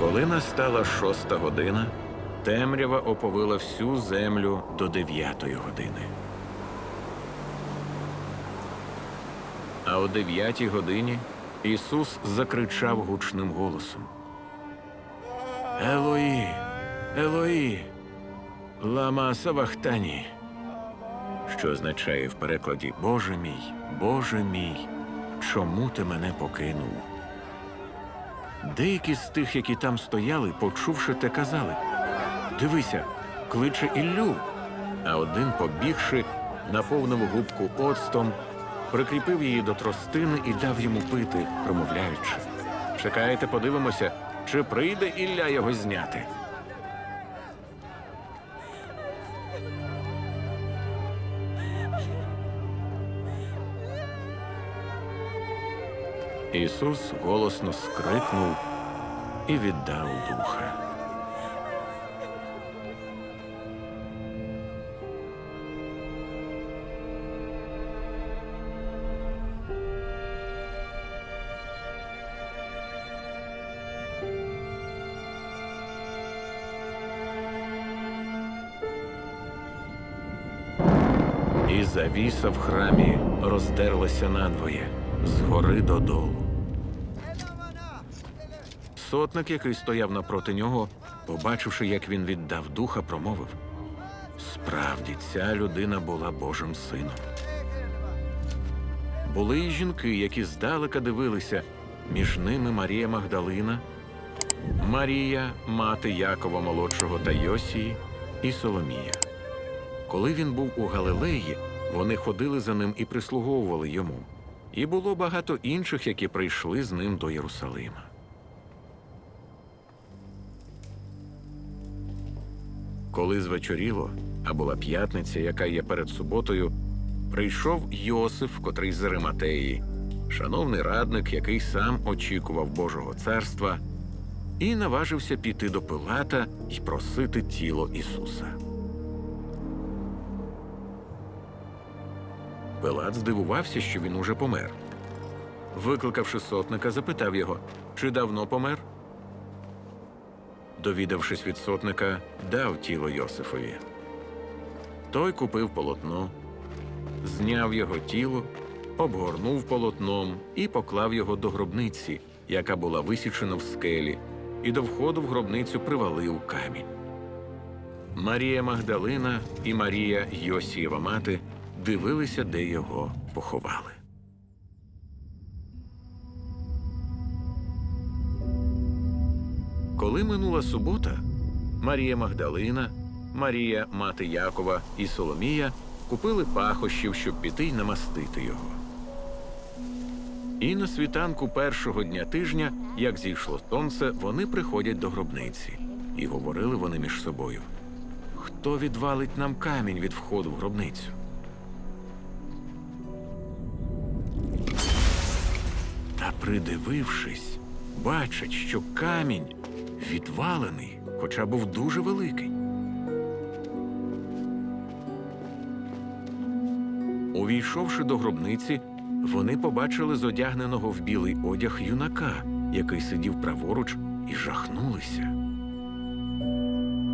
Коли настала шоста година, темрява оповила всю землю до дев'ятої години. А о дев'ятій годині Ісус закричав гучним голосом: Елої, Елої, лама савахтані, що означає в перекладі Боже мій, Боже мій, чому ти мене покинув? Деякі з тих, які там стояли, почувши те, казали: Дивися, кличе Іллю. А один, побігши, наповнив губку оцтом, прикріпив її до тростини і дав йому пити, промовляючи. Чекайте, подивимося, чи прийде Ілля його зняти. Ісус голосно скрикнув і віддав духа. І завіса в храмі роздерлася надвоє згори додолу. Сотник, який стояв напроти нього, побачивши, як він віддав духа, промовив: Справді, ця людина була Божим сином. Були й жінки, які здалека дивилися, між ними Марія Магдалина, Марія, мати Якова молодшого та Йосії, і Соломія. Коли він був у Галилеї, вони ходили за ним і прислуговували йому. І було багато інших, які прийшли з ним до Єрусалима. Коли звечоріло, а була п'ятниця, яка є перед суботою, прийшов Йосиф, котрий з Ариматеї, шановний радник, який сам очікував Божого царства, і наважився піти до Пилата і просити тіло Ісуса. Пилат здивувався, що він уже помер. Викликавши сотника, запитав його, чи давно помер. Довідавшись від сотника, дав тіло Йосифові. Той купив полотно, зняв його тіло, обгорнув полотном і поклав його до гробниці, яка була висічена в скелі, і до входу в гробницю привалив камінь. Марія Магдалина і Марія Йосієва мати дивилися, де його поховали. Коли минула субота, Марія Магдалина, Марія мати Якова і Соломія купили пахощів, щоб піти й намастити його. І на світанку першого дня тижня, як зійшло сонце, вони приходять до гробниці. І говорили вони між собою: Хто відвалить нам камінь від входу в гробницю? Придивившись, бачать, що камінь відвалений, хоча був дуже великий. Увійшовши до гробниці, вони побачили зодягненого в білий одяг юнака, який сидів праворуч, і жахнулися.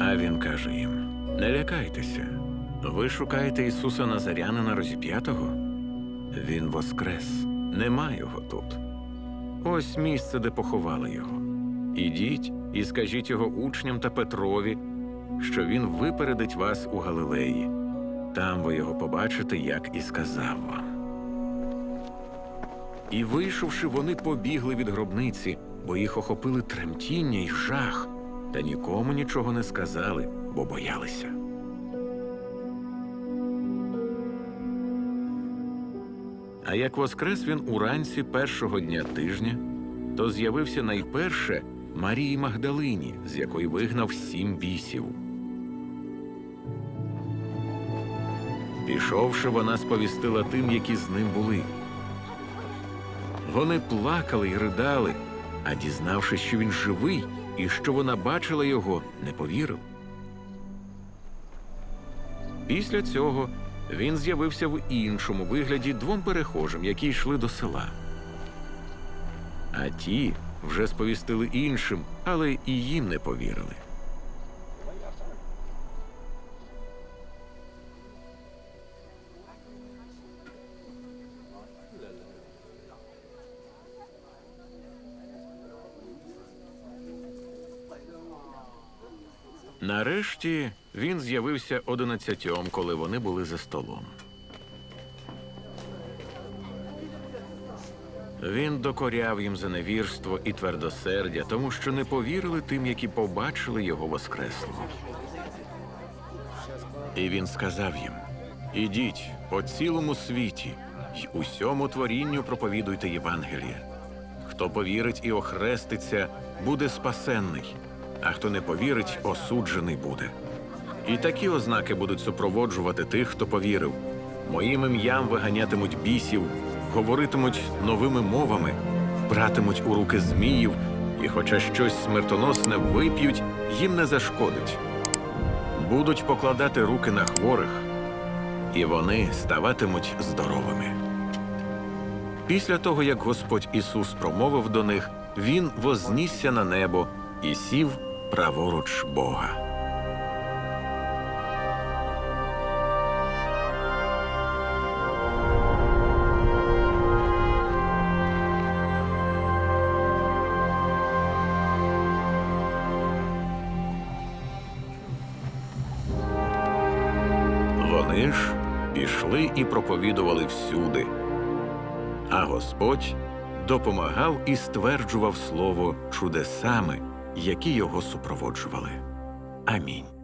А він каже їм: Не лякайтеся. Ви шукаєте Ісуса Назарянина розіп'ятого? Він воскрес, нема його тут. Ось місце, де поховали його. Ідіть і скажіть його учням та Петрові, що він випередить вас у Галилеї. Там ви його побачите, як і сказав вам. І вийшовши, вони побігли від гробниці, бо їх охопили тремтіння й жах, та нікому нічого не сказали, бо боялися. А як воскрес він уранці першого дня тижня, то з'явився найперше Марії Магдалині, з якої вигнав сім бісів. Пішовши, вона сповістила тим, які з ним були. Вони плакали й ридали, а дізнавшись, що він живий і що вона бачила його, не повірив. Після цього він з'явився в іншому вигляді двом перехожим, які йшли до села. А ті, вже сповістили іншим, але і їм не повірили. Нарешті він з'явився одинадцятьом, коли вони були за столом. Він докоряв їм за невірство і твердосердя, тому що не повірили тим, які побачили його воскреслого. І він сказав їм: Ідіть по цілому світі й усьому творінню проповідуйте Євангеліє. Хто повірить і охреститься, буде спасенний, а хто не повірить, осуджений буде. І такі ознаки будуть супроводжувати тих, хто повірив. Моїм ім'ям виганятимуть бісів, говоритимуть новими мовами, братимуть у руки зміїв, і хоча щось смертоносне вип'ють, їм не зашкодить. Будуть покладати руки на хворих, і вони ставатимуть здоровими. Після того, як Господь Ісус промовив до них, Він вознісся на небо і сів праворуч Бога. Ж пішли і проповідували всюди, а Господь допомагав і стверджував слово чудесами, які його супроводжували. Амінь.